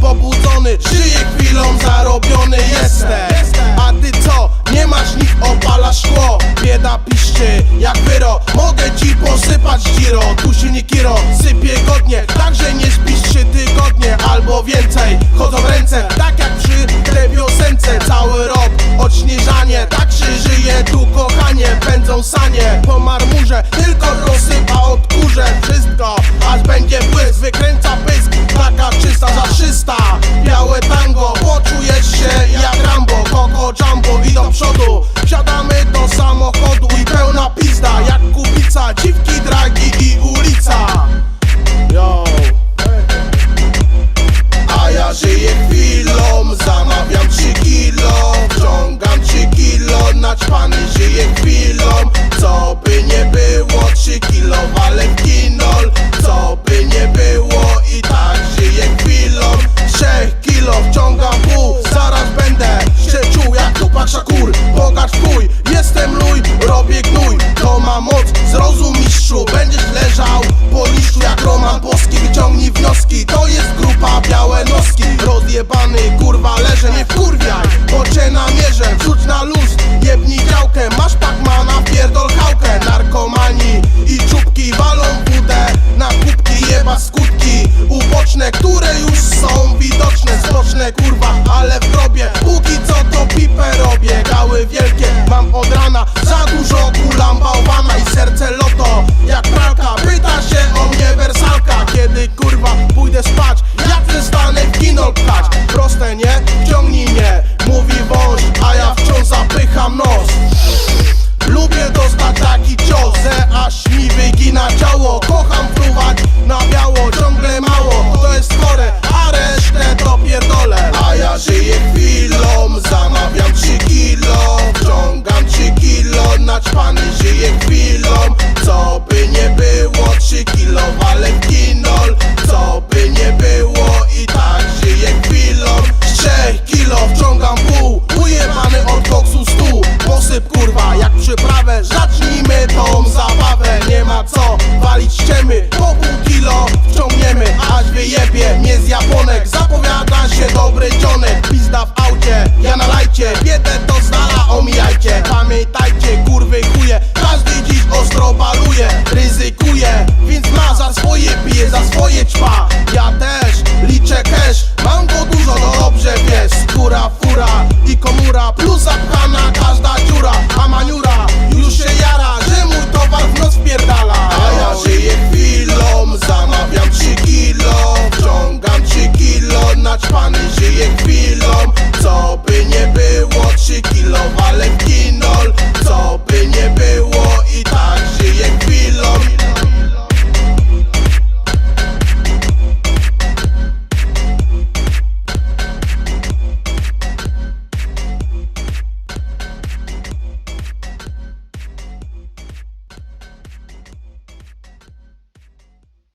pobudzony Żyję chwilą, zarobiony jestem. A ty co? Nie masz nich, opala szkło. Bieda piszczy jak wyro Mogę ci posypać dziro Tu silnik kiro, sypie godnie Także nie spisz trzy tygodnie Albo więcej, chodzą ręce Tak jak przy tej piosence Cały rok, odśnieżanie Tak się żyje tu kochanie. Pędzą sanie po marmurze Tylko kurwa leżę, nie kurwiaj Oczy na mierze, wrzuć na luz, jebnij działkę. Masz Pacmana, pierdol hałkę Narkomani i czubki walą budę Na kubki jeba skutki. Uboczne, które już są widoczne. Zboczne kurwa, ale w grobie. Póki co to pipę robię. Gały wielkie, mam od rana. Za dużo ale ginol Co by nie było i tak żyję chwilą. Z trzech kilo wciągam pół Ujebany od koksu stół. Posyp kurwa jak przyprawę Zacznijmy tą zabawę. Nie ma co walić ściemy Po pół kilo wciągniemy. Aż wyjebie mnie z Japonek Zapowiada się dobry dzionek. Pizda w aucie, ja na lajcie Biedę to znala, omijajcie. Pamiętaj touch pan